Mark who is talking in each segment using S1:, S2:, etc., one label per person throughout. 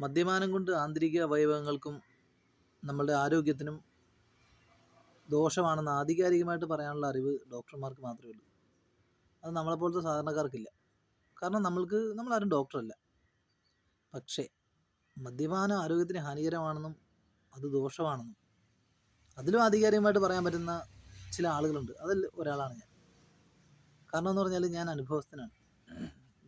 S1: മദ്യപാനം കൊണ്ട് ആന്തരിക അവയവങ്ങൾക്കും നമ്മളുടെ ആരോഗ്യത്തിനും ദോഷമാണെന്ന് ആധികാരികമായിട്ട് പറയാനുള്ള അറിവ് ഡോക്ടർമാർക്ക് മാത്രമേ ഉള്ളൂ. അത് നമ്മളെപ്പോലത്തെ സാധാരണക്കാർക്കില്ല. കാരണം നമ്മൾക്ക് നമ്മളാരും ഡോക്ടറല്ല. പക്ഷേ മദ്യപാനം ആരോഗ്യത്തിന് ഹാനികരമാണെന്നും അത് ദോഷമാണെന്നും അതിലും ആധികാരികമായിട്ട് പറയാൻ പറ്റുന്ന ചില ആളുകളുണ്ട്. അതിൽ ഒരാളാണ് ഞാൻ. കാരണം എന്ന് പറഞ്ഞാൽ ഞാൻ അനുഭവസ്ഥനാണ്.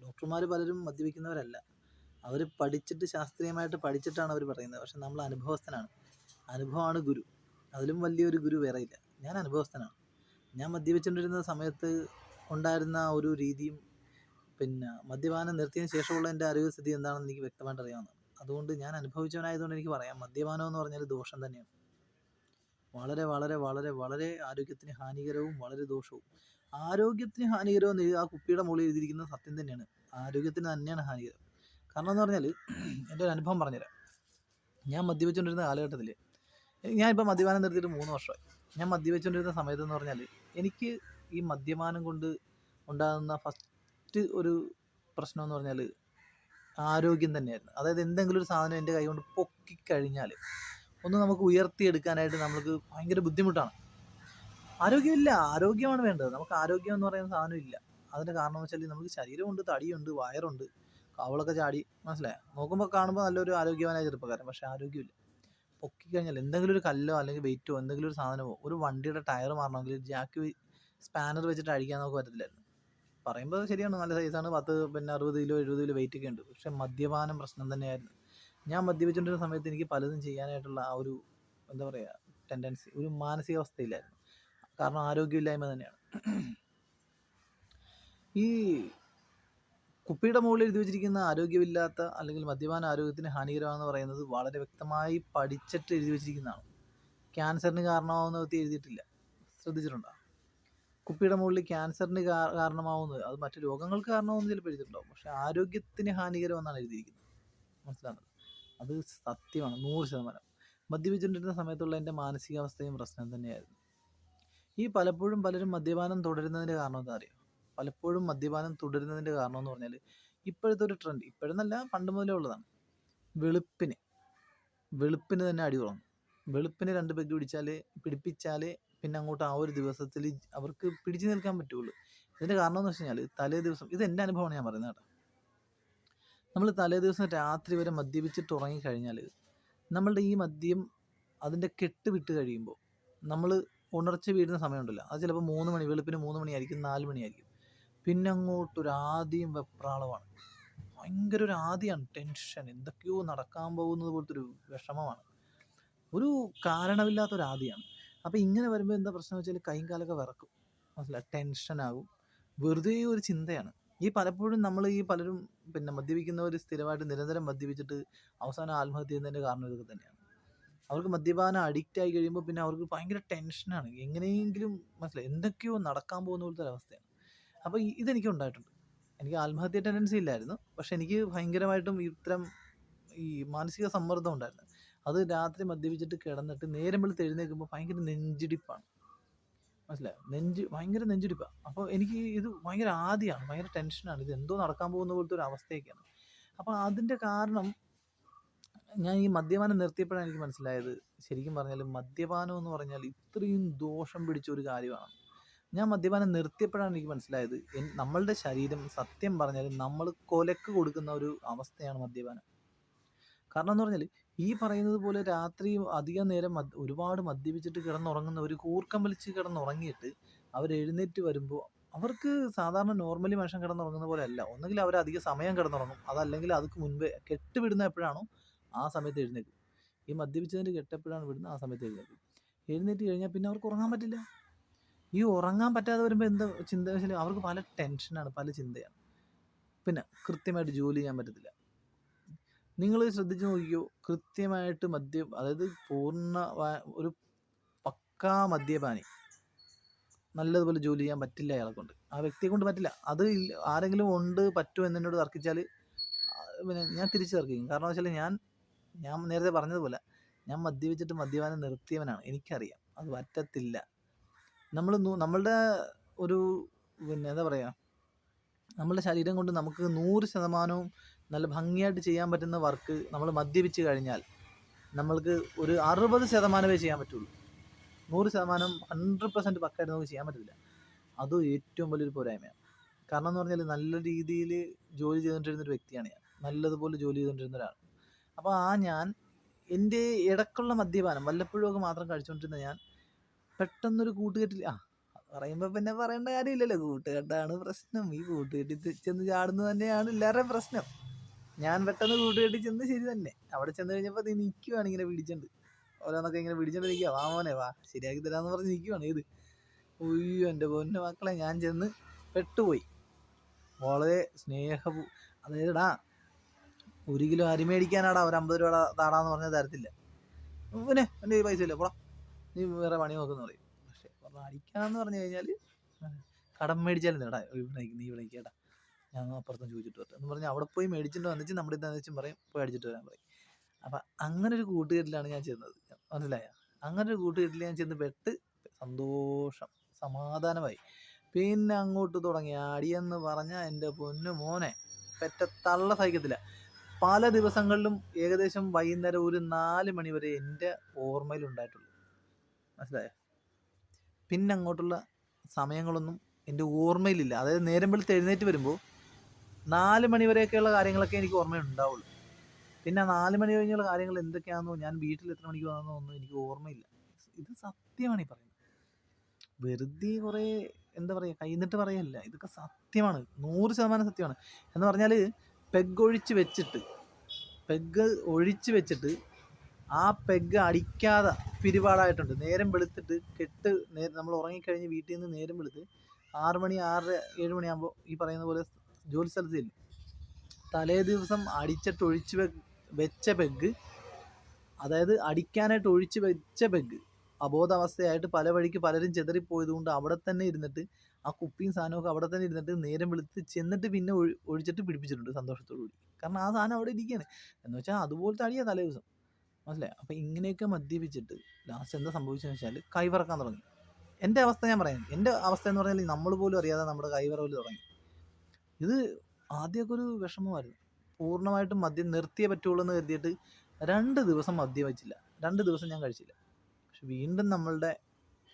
S1: ഡോക്ടർമാർ പലരും മദ്യപിക്കുന്നവരല്ല. അവർ പഠിച്ചിട്ട് ശാസ്ത്രീയമായിട്ട് പഠിച്ചിട്ടാണ് അവർ പറയുന്നത്. പക്ഷെ നമ്മൾ അനുഭവസ്ഥനാണ്. അനുഭവമാണ് ഗുരു. അതിലും വലിയൊരു ഗുരു വേറെ ഇല്ല. ഞാൻ അനുഭവസ്ഥനാണ്. ഞാൻ മദ്യപിച്ചുകൊണ്ടിരുന്ന സമയത്ത് ഉണ്ടായിരുന്ന ഒരു രീതിയും പിന്നെ മദ്യപാനം നിർത്തിയതിന് ശേഷമുള്ള എന്റെ ആരോഗ്യസ്ഥിതി എന്താണെന്ന് എനിക്ക് വ്യക്തമായിട്ട് അറിയാവുന്നതാണ്. അതുകൊണ്ട് ഞാൻ അനുഭവിച്ചവനായതുകൊണ്ട് എനിക്ക് പറയാം. മദ്യപാനം എന്ന് പറഞ്ഞാൽ ദോഷം തന്നെയാണ്. വളരെ വളരെ വളരെ വളരെ ആരോഗ്യത്തിന് ഹാനികരവും വളരെ ദോഷവും. ആരോഗ്യത്തിന് ഹാനികരവും ആ കുപ്പിയുടെ മുകളിൽ എഴുതിയിരിക്കുന്നത് സത്യം തന്നെയാണ്. ആരോഗ്യത്തിന് തന്നെയാണ് ഹാനികരം. കാരണം എന്ന് പറഞ്ഞാൽ എന്റെ ഒരു അനുഭവം പറഞ്ഞുതരാം. ഞാൻ മദ്യപിച്ചുകൊണ്ടിരുന്ന കാലഘട്ടത്തിൽ ഞാനിപ്പോൾ മദ്യപാനം നിർത്തിയിട്ട് മൂന്ന് വർഷമായി. ഞാൻ മദ്യപിച്ചുകൊണ്ടിരുന്ന സമയത്ത് എന്ന് പറഞ്ഞാൽ എനിക്ക് ഈ മദ്യപാനം കൊണ്ട് ഉണ്ടാകുന്ന ഫസ്റ്റ് ഒരു പ്രശ്നം എന്ന് പറഞ്ഞാൽ ആരോഗ്യം തന്നെയായിരുന്നു. അതായത് എന്തെങ്കിലും ഒരു സാധനം എന്റെ കൈ കൊണ്ട് പൊക്കിക്കഴിഞ്ഞാൽ ഒന്ന് നമുക്ക് ഉയർത്തിയെടുക്കാനായിട്ട് നമ്മൾക്ക് ഭയങ്കര ബുദ്ധിമുട്ടാണ്. ആരോഗ്യമില്ല ആരോഗ്യമാണ് വേണ്ടത്. നമുക്ക് ആരോഗ്യം എന്ന് പറയുന്ന സാധനം ഇല്ല. അതിന്റെ കാരണം എന്ന് വെച്ചാൽ നമുക്ക് ശരീരമുണ്ട് തടിയുണ്ട് വയറുണ്ട്. കവളൊക്കെ ചാടി. മനസ്സിലായോ? നോക്കുമ്പോൾ കാണുമ്പോൾ നല്ലൊരു ആരോഗ്യവാനായ ചെറുപ്പക്കാരൻ പക്ഷേ ആരോഗ്യമില്ല. പൊക്കിക്കഴിഞ്ഞാൽ എന്തെങ്കിലും ഒരു കല്ലോ അല്ലെങ്കിൽ വെയിറ്റോ എന്തെങ്കിലും ഒരു സാധനമോ ഒരു വണ്ടിയുടെ ടയർ മാറണമെങ്കിൽ ജാക്ക് സ്പാനർ വെച്ചിട്ട് അഴിക്കാൻ നമുക്ക് പറ്റത്തില്ലായിരുന്നു. പറയുമ്പോൾ ശരിയാണ് നല്ല സൈസാണ് പത്ത് പിന്നെ അറുപത് കിലോ എഴുപത് കിലോ വെയിറ്റ് ഒക്കെ ഉണ്ട്. പക്ഷെ മദ്യപാനം പ്രശ്നം തന്നെയായിരുന്നു. ഞാൻ മദ്യപിച്ചുകൊണ്ടിരുന്ന സമയത്ത് എനിക്ക് പലതും ചെയ്യാനായിട്ടുള്ള ആ ഒരു എന്താ പറയുക ടെൻഡൻസി ഒരു മാനസികാവസ്ഥയില്ലായിരുന്നു. കാരണം ആരോഗ്യമില്ലായ്മ തന്നെയാണ്. ഈ കുപ്പിയുടെ മുകളിൽ എഴുതി വെച്ചിരിക്കുന്ന ആരോഗ്യമില്ലാത്ത അല്ലെങ്കിൽ മദ്യപാന ആരോഗ്യത്തിന് ഹാനികരമാണെന്ന് പറയുന്നത് വളരെ വ്യക്തമായി പഠിച്ചിട്ട് എഴുതി വെച്ചിരിക്കുന്നതാണ്. ക്യാൻസറിന് കാരണമാവുന്ന വ്യക്തി എഴുതിയിട്ടില്ല. ശ്രദ്ധിച്ചിട്ടുണ്ടോ? കുപ്പിയുടെ മുകളിൽ ക്യാൻസറിന് കാരണമാവുന്നത് അത് മറ്റു രോഗങ്ങൾക്ക് കാരണമാവുന്ന ചിലപ്പോൾ എഴുതിയിട്ടുണ്ടാവും. പക്ഷെ ആരോഗ്യത്തിന് ഹാനികരമെന്നാണ് എഴുതിയിരിക്കുന്നത്. മനസ്സിലാകുന്നത് അത് സത്യമാണ് നൂറ് ശതമാനം. മദ്യപിച്ചുകൊണ്ടിരുന്ന സമയത്തുള്ള എന്റെ മാനസികാവസ്ഥയും പ്രശ്നം തന്നെയായിരുന്നു. ഈ പലപ്പോഴും പലരും മദ്യപാനം തുടരുന്നതിന്റെ കാരണം എന്താ അറിയോ? പലപ്പോഴും മദ്യപാനം തുടരുന്നതിന്റെ കാരണം എന്ന് പറഞ്ഞാൽ ഇപ്പോഴത്തെ ഒരു ട്രെൻഡ് ഇപ്പോഴെന്നല്ല പണ്ട് മുതലേ ഉള്ളതാണ്. വെളുപ്പിന് വെളുപ്പിന് തന്നെ അടി തുടങ്ങും വെളുപ്പിന് രണ്ട് പെഗ് പിടിച്ചാൽ പിടിപ്പിച്ചാലേ പിന്നെ അങ്ങോട്ട് ആ ഒരു ദിവസത്തിൽ അവർക്ക് പിടിച്ചു നിൽക്കാൻ പറ്റുള്ളൂ. ഇതിന്റെ കാരണം എന്ന് വെച്ച് കഴിഞ്ഞാൽ തലേ ദിവസം ഇത് എന്റെ അനുഭവമാണ് ഞാൻ പറയുന്നത് കേട്ടോ. നമ്മൾ തലേ ദിവസം രാത്രി വരെ മദ്യപിച്ചിട്ട് ഉറങ്ങിക്കഴിഞ്ഞാൽ നമ്മളുടെ ഈ മദ്യം അതിന്റെ കെട്ട് വിട്ട് കഴിയുമ്പോൾ നമ്മൾ ഉണർച്ച വീഴുന്ന സമയമുണ്ടല്ലോ. അത് ചിലപ്പോൾ മൂന്ന് മണി വെളുപ്പിന് മൂന്ന് മണിയായിരിക്കും നാല് മണിയായിരിക്കും. പിന്നെ അങ്ങോട്ട് ഒരു ആദിയും വെപ്രാളമാണ്. ഭയങ്കര ഒരു ആദിയാണ് ടെൻഷൻ. എന്തൊക്കെയോ നടക്കാൻ പോകുന്നത് പോലത്തെ ഒരു വിഷമമാണ്. ഒരു കാരണമില്ലാത്ത ഒരു ആദിയാണ് അപ്പോൾ ഇങ്ങനെ വരുമ്പോൾ എന്താ പ്രശ്നം വെച്ചാൽ കൈയും കാലൊക്കെ വിറക്കും. മനസ്സിലായി? ടെൻഷനാകും. വെറുതെ ഒരു ചിന്തയാണ്. ഈ പലപ്പോഴും നമ്മൾ ഈ പലരും പിന്നെ മദ്യപിക്കുന്നവർ സ്ഥിരമായിട്ട് നിരന്തരം മദ്യപിച്ചിട്ട് അവസാനം ആത്മഹത്യ ചെയ്യുന്നതിന്റെ കാരണം ഇതൊക്കെ തന്നെയാണ്. അവർക്ക് മദ്യപാനം അഡിക്റ്റ് ആയി കഴിയുമ്പോൾ പിന്നെ അവർക്ക് ഭയങ്കര ടെൻഷനാണ്. എങ്ങനെയെങ്കിലും മനസ്സിലായി? എന്തൊക്കെയോ നടക്കാൻ പോകുന്ന പോലത്തെ ഒരു അവസ്ഥയാണ് അപ്പോൾ ഇതെനിക്ക് ഉണ്ടായിട്ടുണ്ട്. എനിക്ക് ആത്മഹത്യ ടെൻഡൻസി ഇല്ലായിരുന്നു. പക്ഷെ എനിക്ക് ഭയങ്കരമായിട്ടും ഇത്തരം ഈ മാനസിക സമ്മർദ്ദം ഉണ്ടായിരുന്നു. അത് രാത്രി മദ്യപിച്ചിട്ട് കിടന്നിട്ട് നേരം വെളുത്ത് എഴുന്നേൽക്കുമ്പോൾ ഭയങ്കര നെഞ്ചിടിപ്പാണ്. മനസ്സിലായോ? നെഞ്ച് ഭയങ്കര നെഞ്ചിടിപ്പാണ് അപ്പോൾ എനിക്ക് ഇത് ഭയങ്കര ആദ്യമാണ് ഭയങ്കര ടെൻഷനാണ്. ഇത് എന്തോ നടക്കാൻ പോകുന്ന പോലത്തെ ഒരു അവസ്ഥയൊക്കെയാണ്. അപ്പോൾ അതിന്റെ കാരണം ഞാൻ ഈ മദ്യപാനം നിർത്തിയപ്പോഴാണ് എനിക്ക് മനസ്സിലായത്. ശരിക്കും പറഞ്ഞാൽ മദ്യപാനം എന്ന് പറഞ്ഞാൽ ഇത്രയും ദോഷം പിടിച്ച ഒരു കാര്യമാണ്. ഞാൻ മദ്യപാനം നിർത്തിയപ്പോഴാണ് എനിക്ക് മനസ്സിലായത്. നമ്മളുടെ ശരീരം സത്യം പറഞ്ഞാൽ നമ്മൾ കൊലക്ക് കൊടുക്കുന്ന ഒരു അവസ്ഥയാണ് മദ്യപാനം. കാരണം എന്ന് പറഞ്ഞാൽ ഈ പറയുന്നത് പോലെ രാത്രി അധികം നേരം ഒരുപാട് മദ്യപിച്ചിട്ട് കിടന്നുറങ്ങുന്ന ഒരു കൂർക്കം വലിച്ച് കിടന്നുറങ്ങിയിട്ട് അവർ എഴുന്നേറ്റ് വരുമ്പോൾ അവർക്ക് സാധാരണ നോർമലി മനുഷ്യൻ കിടന്നുറങ്ങുന്ന പോലെ അല്ല. ഒന്നുകിൽ അവർ അധിക സമയം കിടന്നുറങ്ങും. അതല്ലെങ്കിൽ അതുക്ക് മുൻപേ കെട്ടുവിടുന്ന എപ്പോഴാണോ ആ സമയത്ത് എഴുന്നേക്കും ഈ മദ്യപിച്ചതിന്റെ കെട്ടെപ്പോഴാണ് വിടുന്നത് ആ സമയത്ത് എഴുന്നേക്കും എഴുന്നേറ്റ് കഴിഞ്ഞാൽ പിന്നെ അവർക്ക് ഉറങ്ങാൻ പറ്റില്ല. ഈ ഉറങ്ങാൻ പറ്റാതെ വരുമ്പോൾ എന്ത് ചിന്ത വെച്ചാൽ അവർക്ക് പല ടെൻഷനാണ് പല ചിന്തയാണ്. പിന്നെ കൃത്യമായിട്ട് ജോലി ചെയ്യാൻ പറ്റത്തില്ല. നിങ്ങൾ ശ്രദ്ധിച്ച് നോക്കിയോ കൃത്യമായിട്ട് മദ്യം അതായത് പൂർണ ഒരു പക്കാ മദ്യപാനി നല്ലതുപോലെ ജോലി ചെയ്യാൻ പറ്റില്ല അയാളെ കൊണ്ട് ആ വ്യക്തിയെ കൊണ്ട് പറ്റില്ല. അത് ആരെങ്കിലും ഉണ്ട് പറ്റുമോ എന്നോട് തർക്കിച്ചാൽ പിന്നെ ഞാൻ തിരിച്ചു തർക്കിക്കും. കാരണം വെച്ചാൽ ഞാൻ ഞാൻ നേരത്തെ പറഞ്ഞതുപോലെ ഞാൻ മദ്യപിച്ചിട്ട് മദ്യപാനം നിർത്തിയവനാണ്. എനിക്കറിയാം. അത് പറ്റത്തില്ല. നമ്മൾ നമ്മളുടെ ഒരു പിന്നെ എന്താ പറയുക നമ്മളുടെ ശരീരം കൊണ്ട് നമുക്ക് നൂറ് ശതമാനവും നല്ല ഭംഗിയായിട്ട് ചെയ്യാൻ പറ്റുന്ന വർക്ക് നമ്മൾ മദ്യപിച്ച് കഴിഞ്ഞാൽ നമ്മൾക്ക് ഒരു അറുപത് ശതമാനമേ ചെയ്യാൻ പറ്റുള്ളൂ. നൂറ് ശതമാനം ഹൺഡ്രഡ് പെർസെന്റ് പക്കായിട്ട് നമുക്ക് ചെയ്യാൻ പറ്റില്ല അതും ഏറ്റവും വലിയൊരു പോരായ്മയാണ് കാരണം എന്ന് പറഞ്ഞാൽ നല്ല രീതിയിൽ ജോലി ചെയ്തുകൊണ്ടിരുന്ന ഒരു വ്യക്തിയാണ് ഞാൻ. നല്ലതുപോലെ ജോലി ചെയ്തുകൊണ്ടിരുന്ന ഒരാൾ അപ്പോൾ ആ ഞാൻ എന്റെ ഇടക്കുള്ള മദ്യപാനം വല്ലപ്പോഴും ഒക്കെ മാത്രം കഴിച്ചുകൊണ്ടിരുന്ന ഞാൻ പെട്ടെന്നൊരു കൂട്ടുകെട്ടിൽ ആ പറയുമ്പോൾ പിന്നെ പറയേണ്ട കാര്യമില്ലല്ലോ. കൂട്ടുകെട്ടാണ് പ്രശ്നം. ഈ കൂട്ടുകെട്ടിൽ ചെന്ന് ചാടുന്നത് തന്നെയാണ് എല്ലാവരുടെയും പ്രശ്നം. ഞാൻ പെട്ടെന്ന് കൂട്ടുകെട്ടി ചെന്ന് ശരി തന്നെ. അവിടെ ചെന്ന് കഴിഞ്ഞപ്പോൾ നീ നിൽക്കുവാണ് ഇങ്ങനെ പിടിച്ചോണ്ട്. ഓരോന്നൊക്കെ ഇങ്ങനെ പിടിച്ചോണ്ട് നിൽക്കുക വാ മോനെ വാ ശരിയാക്കി തരാന്ന് പറഞ്ഞ് നിൽക്കുവാണ് ഏത്. ഉയ്യോ എന്റെ പൊന്നു മക്കളെ ഞാൻ ചെന്ന് പെട്ടുപോയി. വളരെ സ്നേഹ അതായത് ഡാ ഒരു കിലോ അരി മേടിക്കാനാടാ ഒരു അമ്പത് രൂപ താടാന്ന് പറഞ്ഞ തരത്തില്ല. പിന്നെ എന്റെ പൈസ ഇല്ല. പോടാ. നീ വേറെ പണി നോക്കുന്നു പറയും. പക്ഷെ അടിക്കാന്ന് പറഞ്ഞു കഴിഞ്ഞാൽ കടം മേടിച്ചാലും നേടാ ഇവിടെ നീ ഇവിടെ കേട്ടാ ഞാൻ അപ്പുറത്തും ചോദിച്ചിട്ട് വരട്ടെ. എന്ന് പറഞ്ഞാൽ അവിടെ പോയി മേടിച്ചിട്ട് വന്നിട്ട് നമ്മുടെ എന്താണെന്ന് വെച്ചും പറയും പോയി അടിച്ചിട്ട് വരാൻ പറയും. അപ്പം അങ്ങനെ ഒരു കൂട്ടുകെട്ടിലാണ് ഞാൻ ചെന്നത്. മനസ്സിലായ? അങ്ങനെ ഒരു കൂട്ടുകെട്ടിൽ ഞാൻ ചെന്ന് പെട്ട് സന്തോഷം സമാധാനമായി. പിന്നെ അങ്ങോട്ട് തുടങ്ങി. അടിയെന്ന് പറഞ്ഞാൽ എന്റെ പൊന്നു മോനെ പെറ്റ തള്ള സഹിക്കത്തില്ല. പല ദിവസങ്ങളിലും ഏകദേശം വൈകുന്നേരം ഒരു നാല് മണി വരെ എന്റെ ഓർമ്മയിൽ ഉണ്ടായിട്ടുള്ളൂ മനസ്സിലായോ? പിന്നെ അങ്ങോട്ടുള്ള സമയങ്ങളൊന്നും എന്റെ ഓർമ്മയിലില്ല. അതായത് നേരം വെളുത്ത് എഴുന്നേറ്റ് വരുമ്പോൾ നാല് മണി വരെയൊക്കെയുള്ള കാര്യങ്ങളൊക്കെ എനിക്ക് ഓർമ്മയുണ്ടാവുള്ളൂ പിന്നെ നാല് മണി കഴിഞ്ഞുള്ള കാര്യങ്ങൾ എന്തൊക്കെയാണെന്നോ ഞാൻ വീട്ടിൽ എത്ര മണിക്ക് വന്നോ ഒന്നും എനിക്ക് ഓർമ്മയില്ല. ഇത് സത്യമാണ് ഈ പറയുന്നത്. വെറുതെ കുറേ എന്താ പറയുക കൈന്നിട്ട് പറയല്ല. ഇതൊക്കെ സത്യമാണ്. നൂറ് ശതമാനം സത്യമാണ്. എന്ന് പറഞ്ഞാൽ പെഗ് ഒഴിച്ച് വെച്ചിട്ട് പെഗ് ഒഴിച്ച് വെച്ചിട്ട് ആ പെഗ് അടിക്കാതെ പിരിപാടായിട്ടുണ്ട് നേരം വെളുത്തിട്ട് കെട്ട് നമ്മൾ ഉറങ്ങിക്കഴിഞ്ഞ് വീട്ടിൽ നിന്ന് നേരം വെളുത്ത് ആറ് മണി ആറര ഏഴ് മണിയാകുമ്പോൾ ഈ പറയുന്ന പോലെ ജോലി സ്ഥലത്ത് ചെല്ലും. തലേ ദിവസം അടിച്ചിട്ട് ഒഴിച്ച് വെച്ച പെഗ് അതായത് അടിക്കാനായിട്ട് ഒഴിച്ച് വെച്ച പെഗ് അബോധാവസ്ഥയായിട്ട് പല വഴിക്ക് പലരും ചെതറിപ്പോയത് കൊണ്ട് അവിടെ തന്നെ ഇരുന്നിട്ട് ആ കുപ്പിയും സാധനമൊക്കെ അവിടെ തന്നെ ഇരുന്നിട്ട് നേരം വെളുത്ത് ചെന്നിട്ട് പിന്നെ ഒഴി ഒഴിച്ചിട്ട് പിടിപ്പിച്ചിട്ടുണ്ട് സന്തോഷത്തോടു കൂടി കാരണം ആ സാധനം അവിടെ ഇരിക്കുകയാണ്. എന്ന് വെച്ചാൽ അതുപോലത്തെ അടിയാണ് തലേ ദിവസം. മനസ്സിലായി? അപ്പം ഇങ്ങനെയൊക്കെ മദ്യപിച്ചിട്ട് ലാസ്റ്റ് എന്താ സംഭവിച്ചതെന്ന് വെച്ചാൽ കൈവറക്കാൻ തുടങ്ങി. എന്റെ അവസ്ഥ ഞാൻ പറയാം. എന്റെ അവസ്ഥ എന്ന് പറഞ്ഞാൽ നമ്മൾ പോലും അറിയാതെ നമ്മുടെ കൈവറവിൽ തുടങ്ങി. ഇത് ആദ്യമൊക്കെ ഒരു വിഷമമായിരുന്നു. പൂർണമായിട്ടും മദ്യം നിർത്തിയേ പറ്റുള്ളൂ എന്ന് കരുതിയിട്ട് രണ്ട് ദിവസം മദ്യം വെച്ചില്ല. രണ്ട് ദിവസം ഞാൻ കഴിച്ചില്ല. പക്ഷെ വീണ്ടും നമ്മളുടെ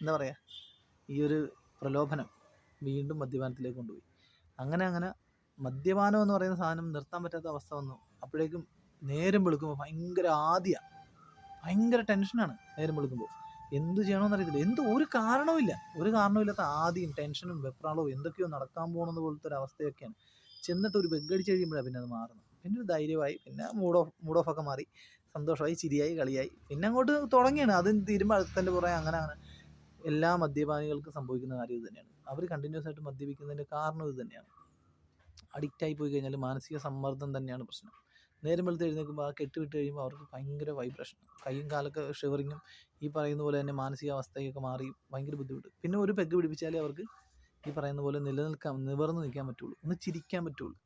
S1: എന്താ പറയുക ഈ ഒരു പ്രലോഭനം വീണ്ടും മദ്യപാനത്തിലേക്ക് കൊണ്ടുപോയി. അങ്ങനെ അങ്ങനെ മദ്യപാനം എന്ന് പറയുന്ന സാധനം നിർത്താൻ പറ്റാത്ത അവസ്ഥ വന്നു. അപ്പോഴേക്കും നേരം വെളുക്കുമ്പോൾ ഭയങ്കര ആദ്യ. ഭയങ്കര ടെൻഷനാണ് നേരം വെളുക്കുമ്പോൾ എന്ത് ചെയ്യണമെന്ന് അറിയത്തില്ല എന്ത് ഒരു കാരണവുമില്ല ഒരു കാരണവുമില്ലാത്ത ആദ്യം ടെൻഷനും വെപ്രാളവും എന്തൊക്കെയോ നടക്കാൻ പോകണമെന്ന് പോലത്തെ ഒരു അവസ്ഥയൊക്കെയാണ്. ചെന്നിട്ട് ഒരു ബെഗടിച്ച് കഴിയുമ്പോഴാണ് പിന്നെ അത് മാറുന്നത്. പിന്നെ ഒരു ധൈര്യമായി പിന്നെ മൂഡ് ഓഫ് മൂഡ് ഓഫ് ഒക്കെ മാറി. സന്തോഷമായി ചിരിയായി കളിയായി. പിന്നെ അങ്ങോട്ട് തുടങ്ങിയാണ്. അത് തീരുമ്പോൾ അടുത്തതിന്റെ പുറകെ അങ്ങനെ അങ്ങനെ. എല്ലാ മദ്യപാനികൾക്കും സംഭവിക്കുന്ന കാര്യം ഇത് തന്നെയാണ്. അവർ കണ്ടിന്യൂസ് ആയിട്ട് മദ്യപിക്കുന്നതിന്റെ കാരണം ഇത് തന്നെയാണ്. അഡിക്റ്റായി പോയി കഴിഞ്ഞാൽ മാനസിക സമ്മർദ്ദം തന്നെയാണ് പ്രശ്നം. നേരം വെളുത്ത് എഴുന്നേൽക്കുമ്പോൾ ആ കെട്ട് വിട്ട് കഴിയുമ്പോൾ അവർക്ക് ഭയങ്കര വൈബ്രേഷൻ കൈയും കാലൊക്കെ ഷിവറിങ്ങും ഈ പറയുന്ന പോലെ തന്നെ മാനസികാവസ്ഥയൊക്കെ മാറി ഭയങ്കര ബുദ്ധിമുട്ട്. പിന്നെ ഒരു പെഗ് പിടിപ്പിച്ചാലേ അവർക്ക് ഈ പറയുന്ന പോലെ നിലനിൽക്കാൻ നിവർന്ന് നിൽക്കാൻ പറ്റുള്ളൂ. ഒന്ന് ചിരിക്കാൻ പറ്റുള്ളൂ.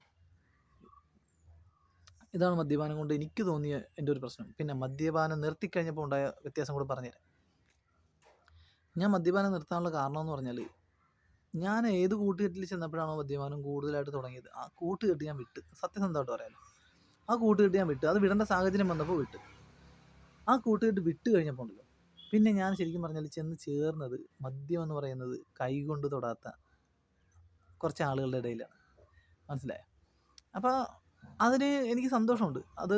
S1: ഇതാണ് മദ്യപാനം കൊണ്ട് എനിക്ക് തോന്നിയ എന്റെ ഒരു പ്രശ്നം. പിന്നെ മദ്യപാനം നിർത്തിക്കഴിഞ്ഞപ്പോൾ ഉണ്ടായ വ്യത്യാസം കൂടെ പറഞ്ഞുതരാം ഞാൻ മദ്യപാനം നിർത്താനുള്ള കാരണം എന്ന് പറഞ്ഞാൽ ഞാൻ ഏത് കൂട്ടുകെട്ടിൽ ചെന്നപ്പോഴാണോ മദ്യപാനം കൂടുതലായിട്ട് തുടങ്ങിയത്? ആ കൂട്ടുകെട്ട് ഞാൻ വിട്ട്. സത്യസന്ധമായിട്ട് പറയാലോ. ആ കൂട്ടുകെട്ട് ഞാൻ വിട്ടു. അത് വിടേണ്ട സാഹചര്യം വന്നപ്പോൾ വിട്ടു. ആ കൂട്ടുകെട്ട് വിട്ട് കഴിഞ്ഞപ്പോൾ ഉണ്ടല്ലോ പിന്നെ ഞാൻ ശരിക്കും പറഞ്ഞാൽ ചെന്ന് ചേർന്നത് മദ്യം എന്ന് പറയുന്നത് കൈകൊണ്ട് തൊടാത്ത കുറച്ച് ആളുകളുടെ ഇടയിലാണ്. മനസ്സിലായോ? അപ്പോൾ അതിന് എനിക്ക് സന്തോഷമുണ്ട്. അത്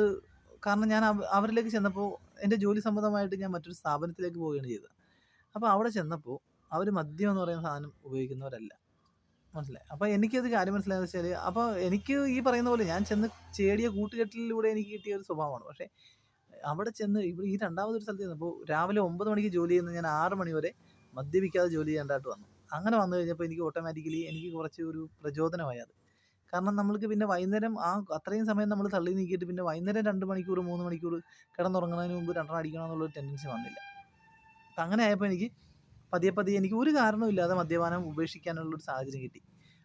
S1: കാരണം ഞാൻ അവരിലേക്ക് ചെന്നപ്പോൾ എന്റെ ജോലി സംബന്ധമായിട്ട് ഞാൻ മറ്റൊരു സ്ഥാപനത്തിലേക്ക് പോവുകയാണ് ചെയ്തത്. അപ്പോൾ അവിടെ ചെന്നപ്പോൾ അവർ മദ്യം എന്ന് പറയുന്ന സാധനം ഉപയോഗിക്കുന്നവരല്ല. മനസ്സിലായി. അപ്പോൾ എനിക്കത് കാര്യം മനസ്സിലായെന്ന് വെച്ചാൽ അപ്പൊ എനിക്ക് ഈ പറയുന്ന പോലെ ഞാൻ ചെന്ന് ചേടിയ കൂട്ടുകെട്ടിലൂടെ എനിക്ക് കിട്ടിയ ഒരു സ്വഭാവമാണ്. പക്ഷെ അവിടെ ചെന്ന് ഇവിടെ ഈ രണ്ടാമതൊരു സ്ഥലത്ത് ചെന്നപ്പോൾ രാവിലെ ഒമ്പത് മണിക്ക് ജോലി ചെയ്യുന്ന ഞാൻ ആറ് മണി വരെ മദ്യപിക്കാതെ ജോലി ചെയ്യേണ്ടതായിട്ട് വന്നു. അങ്ങനെ വന്നു കഴിഞ്ഞപ്പോൾ എനിക്ക് ഓട്ടോമാറ്റിക്കലി എനിക്ക് കുറച്ച് ഒരു പ്രചോദനമായി അത്. കാരണം നമ്മൾക്ക് പിന്നെ വൈകുന്നേരം ആ അത്രയും സമയം നമ്മൾ തള്ളി നീക്കിയിട്ട് പിന്നെ വൈകുന്നേരം രണ്ട് മണിക്കൂർ മൂന്ന് മണിക്കൂർ കിടന്നുറങ്ങുന്നതിന് മുമ്പ് രണ്ടെണ്ണം അടിക്കണം എന്നുള്ളൊരു ടെൻഡൻസി വന്നില്ല. അപ്പം അങ്ങനെ ആയപ്പോൾ എനിക്ക് പതിയെ പതിയെ എനിക്ക് ഒരു കാരണവുമില്ലാതെ മദ്യപാനം ഉപേക്ഷിക്കാനുള്ളൊരു സാഹചര്യം കിട്ടി.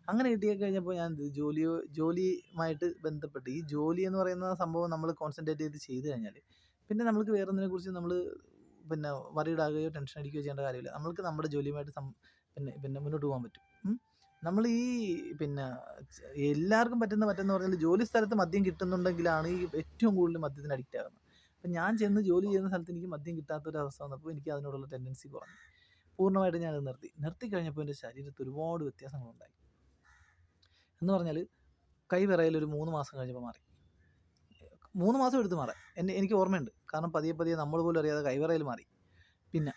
S1: അങ്ങനെ കിട്ടി കഴിഞ്ഞപ്പോൾ ഞാൻ ജോലിയോ ജോലിയുമായിട്ട് ബന്ധപ്പെട്ട് ഈ ജോലി എന്ന് പറയുന്ന സംഭവം നമ്മൾ കോൺസെൻട്രേറ്റ് ചെയ്ത് ചെയ്ത് കഴിഞ്ഞാൽ പിന്നെ നമുക്ക് വേറെ ഒന്നിനെക്കുറിച്ച് നമ്മൾ പിന്നെ ആകുകയോ ടെൻഷൻ അടിക്കുകയോ ചെയ്യേണ്ട കാര്യമില്ല. നമ്മൾക്ക് നമ്മുടെ ജോലിയുമായിട്ട് സം പിന്നെ പിന്നെ മുന്നോട്ട് പോകാൻ പറ്റും. നമ്മൾ ഈ പിന്നെ എല്ലാവർക്കും പറ്റുന്ന പറ്റുന്ന പറഞ്ഞാൽ ജോലി സ്ഥലത്ത് മദ്യം കിട്ടുന്നുണ്ടെങ്കിലാണ് ഈ ഏറ്റവും കൂടുതൽ മദ്യത്തിന് അഡിക്റ്റ് ആകുന്നത്. അപ്പം ഞാൻ ചെന്ന് ജോലി ചെയ്യുന്ന സ്ഥലത്ത് എനിക്ക് മദ്യം കിട്ടാത്ത ഒരു അവസ്ഥ വന്നപ്പോൾ എനിക്ക് അതിനോടുള്ള ടെൻഡൻസി കുറഞ്ഞു. പൂർണമായിട്ട് ഞാനത് നിർത്തി. നിർത്തി കഴിഞ്ഞപ്പോൾ എന്റെ ശരീരത്തിൽ ഒരുപാട് വ്യത്യാസങ്ങളുണ്ടായി. എന്ന് പറഞ്ഞാൽ കൈ വിറയിൽ ഒരു മൂന്ന് മാസം കഴിഞ്ഞപ്പോൾ മാറി. മൂന്ന് മാസം എടുത്ത് മാറാൻ. എന്നെ എനിക്ക് ഓർമ്മയുണ്ട്. കാരണം പതിയെ പതിയെ നമ്മൾ പോലും അറിയാതെ കൈവിറയിൽ മാറി. പിന്നെ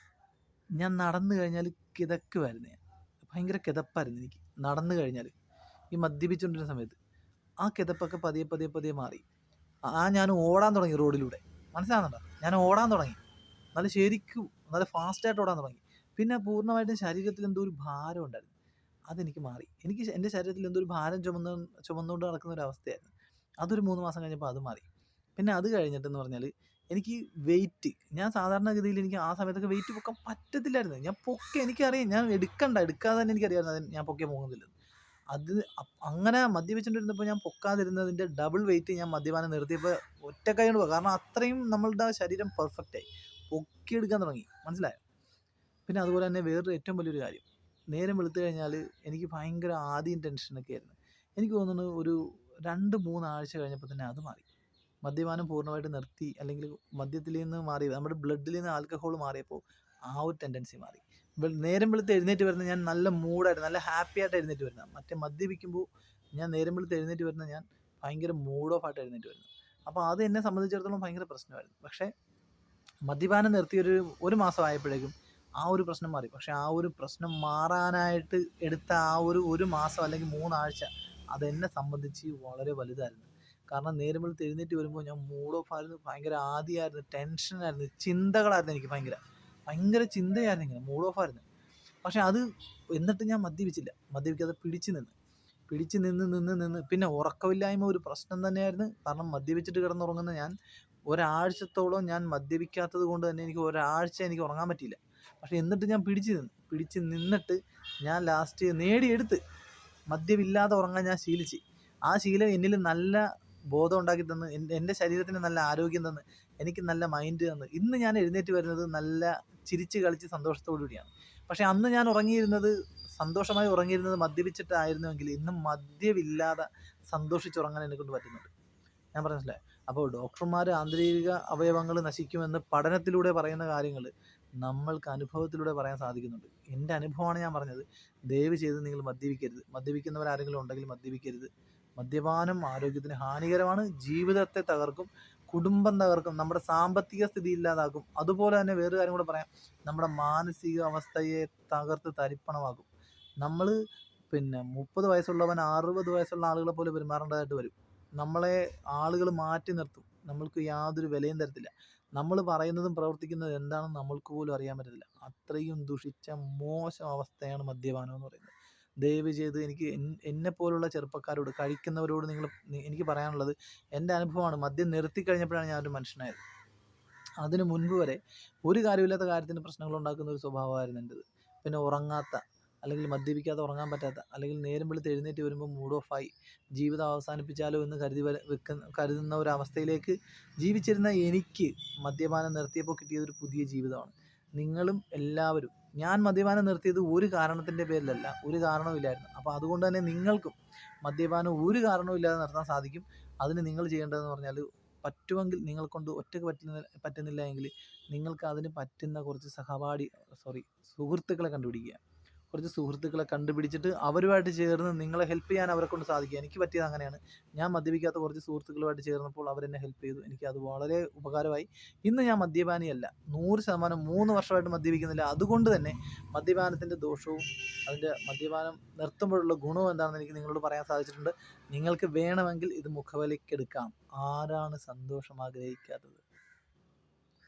S1: ഞാൻ നടന്നു കഴിഞ്ഞാൽ കിതക്കുമായിരുന്നു ഞാൻ. ഭയങ്കര കിതപ്പായിരുന്നു എനിക്ക്. നടന്നു കഴിഞ്ഞാൽ ഈ മദ്യപിച്ചുകൊണ്ടിരുന്ന സമയത്ത് ആ കിതപ്പൊക്കെ പതിയെ പതിയെ പതിയെ മാറി. ആ ഞാൻ ഓടാൻ തുടങ്ങി റോഡിലൂടെ. മനസ്സിലാകുന്നുണ്ടോ ഞാൻ ഓടാൻ തുടങ്ങി. നല്ല ശരിക്കും നല്ല ഫാസ്റ്റായിട്ട് ഓടാൻ തുടങ്ങി. പിന്നെ പൂർണമായിട്ടും ശരീരത്തിൽ എന്തോ ഒരു ഭാരം ഉണ്ടായിരുന്നു. അതെനിക്ക് മാറി. എനിക്ക് എന്റെ ശരീരത്തിൽ എന്തോ ഒരു ഭാരം ചുമന്ന് ചുമന്നുകൊണ്ട് നടക്കുന്ന ഒരു അവസ്ഥയായിരുന്നു. അതൊരു മൂന്ന് മാസം കഴിഞ്ഞപ്പോൾ അത് മാറി. പിന്നെ അത് കഴിഞ്ഞിട്ടെന്ന് പറഞ്ഞാൽ എനിക്ക് വെയിറ്റ് ഞാൻ സാധാരണഗതിയിൽ എനിക്ക് ആ സമയത്തൊക്കെ വെയിറ്റ് പൊക്കാൻ പറ്റത്തില്ലായിരുന്നു. ഞാൻ പൊക്കെ എനിക്കറിയാം. ഞാൻ എടുക്കണ്ട എടുക്കാതെ തന്നെ എനിക്കറിയാമായിരുന്നു ഞാൻ പൊക്കെ പോകുന്നില്ല. അത് അങ്ങനെ മദ്യപിച്ചുകൊണ്ടിരുന്നപ്പോൾ ഞാൻ പൊക്കാതിരുന്നതിന്റെ ഡബിൾ വെയിറ്റ് ഞാൻ മദ്യപാനം നിർത്തിയപ്പോൾ ഒറ്റ കൈ കൊണ്ട് പോകും കാരണം അത്രയും നമ്മളുടെ ശരീരം പെർഫെക്റ്റായി പൊക്കിയെടുക്കാൻ തുടങ്ങി. മനസ്സിലായോ? പിന്നെ അതുപോലെ തന്നെ വേറൊരു ഏറ്റവും വലിയൊരു കാര്യം. നേരം വെളുത്തു കഴിഞ്ഞാൽ എനിക്ക് ഭയങ്കര ആദ്യം ടെൻഷനൊക്കെ ആയിരുന്നു. എനിക്ക് തോന്നുന്നു ഒരു രണ്ട് മൂന്നാഴ്ച കഴിഞ്ഞപ്പോൾ തന്നെ അത് മാറി. മദ്യപാനം പൂർണമായിട്ട് നിർത്തി അല്ലെങ്കിൽ മദ്യത്തിൽ നിന്ന് മാറി നമ്മുടെ ബ്ലഡിൽ നിന്ന് ആൽക്കഹോൾ മാറിയപ്പോൾ ആ ഒരു ടെൻഡൻസി മാറി. നേരം വെളുത്ത് എഴുന്നേറ്റ് വരുന്ന ഞാൻ നല്ല മൂഡായിട്ട് നല്ല ഹാപ്പി ആയിട്ട് എഴുന്നേറ്റ് വരുന്ന. മറ്റേ മദ്യപിക്കുമ്പോൾ ഞാൻ നേരം വെളുത്ത് എഴുന്നേറ്റ് വരുന്ന ഞാൻ ഭയങ്കര മൂഡ് ഓഫ് ആയിട്ട് എഴുന്നേറ്റ് വരുന്നു. അപ്പോൾ അത് എന്നെ സംബന്ധിച്ചിടത്തോളം ഭയങ്കര പ്രശ്നമായിരുന്നു. പക്ഷേ മദ്യപാനം നിർത്തിയൊരു ഒരു മാസം ആയപ്പോഴേക്കും ആ ഒരു പ്രശ്നം മാറി. പക്ഷേ ആ ഒരു പ്രശ്നം മാറാനായിട്ട് എടുത്ത ആ ഒരു ഒരു മാസം അല്ലെങ്കിൽ മൂന്നാഴ്ച അതെന്നെ സംബന്ധിച്ച് വളരെ വലുതായിരുന്നു. കാരണം നേരം വെളുത്ത് വരുമ്പോൾ ഞാൻ മൂഡ് ഓഫ് ആയിരുന്നു. ഭയങ്കര ആദ്യമായിരുന്നു ടെൻഷനായിരുന്നു ചിന്തകളായിരുന്നു എനിക്ക് ഭയങ്കര. ഭയങ്കര ചിന്തയായിരുന്നു ഇങ്ങനെ. മൂഡ് ഓഫ് ആയിരുന്നു. പക്ഷെ അത് എന്നിട്ട് ഞാൻ മദ്യപിച്ചില്ല. മദ്യപിക്കാതെ പിടിച്ചു നിന്ന്. പിടിച്ച് നിന്ന് നിന്ന് നിന്ന്. പിന്നെ ഉറക്കമില്ലായ്മ ഒരു പ്രശ്നം തന്നെയായിരുന്നു. കാരണം മദ്യപിച്ചിട്ട് കിടന്നുറങ്ങുന്ന ഞാൻ ഒരാഴ്ചത്തോളം ഞാൻ മദ്യപിക്കാത്തത് കൊണ്ട് തന്നെ എനിക്ക് ഒരാഴ്ച എനിക്ക് ഉറങ്ങാൻ പറ്റിയില്ല. പക്ഷെ എന്നിട്ട് ഞാൻ പിടിച്ചു നിന്ന്. പിടിച്ച് നിന്നിട്ട് ഞാൻ ലാസ്റ്റ് നേടിയെടുത്ത് മദ്യമില്ലാതെ ഉറങ്ങാൻ ഞാൻ ശീലിച്ച്. ആ ശീലം എന്നിൽ നല്ല ബോധം ഉണ്ടാക്കി തന്ന് എന്റെ ശരീരത്തിന് നല്ല ആരോഗ്യം തന്ന് എനിക്ക് നല്ല മൈൻഡ് തന്ന്. ഇന്ന് ഞാൻ എഴുന്നേറ്റ് വരുന്നത് നല്ല ചിരിച്ച് കളിച്ച് സന്തോഷത്തോടു കൂടിയാണ്. പക്ഷേ അന്ന് ഞാൻ ഉറങ്ങിയിരുന്നത് സന്തോഷമായി ഉറങ്ങിയിരുന്നത് മദ്യപിച്ചിട്ടായിരുന്നുവെങ്കിൽ ഇന്ന് മദ്യമില്ലാതെ സന്തോഷിച്ചുറങ്ങാൻ എന്നെ കൊണ്ട് പറ്റുന്നുണ്ട്. ഞാൻ പറഞ്ഞില്ലേ? അപ്പോൾ ഡോക്ടർമാർ ആന്തരിക അവയവങ്ങൾ നശിക്കുമെന്ന് പഠനത്തിലൂടെ പറയുന്ന കാര്യങ്ങൾ നമ്മൾക്ക് അനുഭവത്തിലൂടെ പറയാൻ സാധിക്കുന്നുണ്ട്. എന്റെ അനുഭവമാണ് ഞാൻ പറഞ്ഞത്. ദയവ് ചെയ്ത് നിങ്ങൾ മദ്യപിക്കരുത്. മദ്യപിക്കുന്നവരാരെങ്കിലും ഉണ്ടെങ്കിൽ മദ്യപിക്കരുത്. മദ്യപാനം ആരോഗ്യത്തിന് ഹാനികരമാണ്. ജീവിതത്തെ തകർക്കും. കുടുംബം തകർക്കും. നമ്മുടെ സാമ്പത്തിക സ്ഥിതി ഇല്ലാതാക്കും. അതുപോലെ തന്നെ വേറൊരു കാര്യം കൂടെ പറയാം. നമ്മുടെ മാനസിക അവസ്ഥയെ തകർത്ത് തരിപ്പണമാക്കും. നമ്മൾ പിന്നെ മുപ്പത് വയസ്സുള്ളവൻ അറുപത് വയസ്സുള്ള ആളുകളെ പോലെ പെരുമാറേണ്ടതായിട്ട് വരും. നമ്മളെ ആളുകൾ മാറ്റി നിർത്തും. നമ്മൾക്ക് യാതൊരു വിലയും തരത്തില്ല. നമ്മൾ പറയുന്നതും പ്രവർത്തിക്കുന്നതും എന്താണെന്ന് നമ്മൾക്ക് പോലും അറിയാൻ പറ്റത്തില്ല. അത്രയും ദുഷിച്ച മോശം അവസ്ഥയാണ് മദ്യപാനം എന്ന് പറയുന്നത്. ദയവ് ചെയ്ത് എനിക്ക് എൻ- എന്നെ പോലുള്ള ചെറുപ്പക്കാരോട് കഴിക്കുന്നവരോട് നിങ്ങൾ എനിക്ക് പറയാനുള്ളത് എന്റെ അനുഭവമാണ് മദ്യം നിർത്തി കഴിഞ്ഞപ്പോഴാണ് ഞാനൊരു മനുഷ്യനായത്. അതിന് മുൻപ് വരെ ഒരു കാര്യമില്ലാത്ത കാര്യത്തിന് പ്രശ്നങ്ങൾ ഉണ്ടാക്കുന്ന ഒരു സ്വഭാവമായിരുന്നു എന്റെത്. പിന്നെ ഉറങ്ങാത്ത അല്ലെങ്കിൽ മദ്യപിക്കാതെ ഉറങ്ങാൻ പറ്റാത്ത അല്ലെങ്കിൽ നേരം വെളുത്ത് എഴുന്നേറ്റ് വരുമ്പോൾ മൂഡ് ഓഫ് ആയി ജീവിതം അവസാനിപ്പിച്ചാലോ എന്ന് കരുതി വെക്കുന്ന കരുതുന്ന അവസ്ഥയിലേക്ക് ജീവിച്ചിരുന്ന എനിക്ക് മദ്യപാനം നിർത്തിയപ്പോൾ കിട്ടിയത് ഒരു പുതിയ ജീവിതമാണ്. നിങ്ങളും എല്ലാവരും ഞാൻ മദ്യപാനം നിർത്തിയത് ഒരു കാരണത്തിന്റെ പേരിലല്ല ഒരു കാരണവുമില്ലായിരുന്നു അപ്പോൾ അതുകൊണ്ട് തന്നെ നിങ്ങൾക്കും മദ്യപാനം ഒരു കാരണവുമില്ലാതെ നിർത്താൻ സാധിക്കും. അതിന് നിങ്ങൾ ചെയ്യേണ്ടതെന്ന് പറഞ്ഞാൽ പറ്റുമെങ്കിൽ നിങ്ങൾക്കൊണ്ട് ഒറ്റയ്ക്ക് പറ്റുന്ന പറ്റുന്നില്ല എങ്കിൽ നിങ്ങൾക്ക് അതിന് പറ്റുന്ന കുറച്ച് സഹപാഠി സോറി സുഹൃത്തുക്കളെ കണ്ടുപിടിക്കുക. കുറച്ച് സുഹൃത്തുക്കളെ കണ്ടുപിടിച്ചിട്ട് അവരുമായിട്ട് ചേർന്ന് നിങ്ങളെ ഹെൽപ്പ് ചെയ്യാൻ അവരെ കൊണ്ട് സാധിക്കുക എനിക്ക് പറ്റിയത് അങ്ങനെയാണ്. ഞാൻ മദ്യപിക്കാത്ത കുറച്ച് സുഹൃത്തുക്കളുമായിട്ട് ചേർന്നപ്പോൾ അവരെന്നെ ഹെൽപ്പ് ചെയ്തു. എനിക്ക് അത് വളരെ ഉപകാരമായി. ഇന്ന് ഞാൻ മദ്യപാനിയല്ല. നൂറ് ശതമാനം മൂന്ന് വർഷമായിട്ട് മദ്യപിക്കുന്നില്ല. അതുകൊണ്ട് തന്നെ മദ്യപാനത്തിന്റെ ദോഷവും അതിന്റെ മദ്യപാനം നിർത്തുമ്പോഴുള്ള ഗുണവും എന്താണെന്ന് എനിക്ക് നിങ്ങളോട് പറയാൻ സാധിച്ചിട്ടുണ്ട്. നിങ്ങൾക്ക് വേണമെങ്കിൽ ഇത് മുഖവിലയ്ക്കെടുക്കാം ആരാണ് സന്തോഷം ആഗ്രഹിക്കാത്തത്?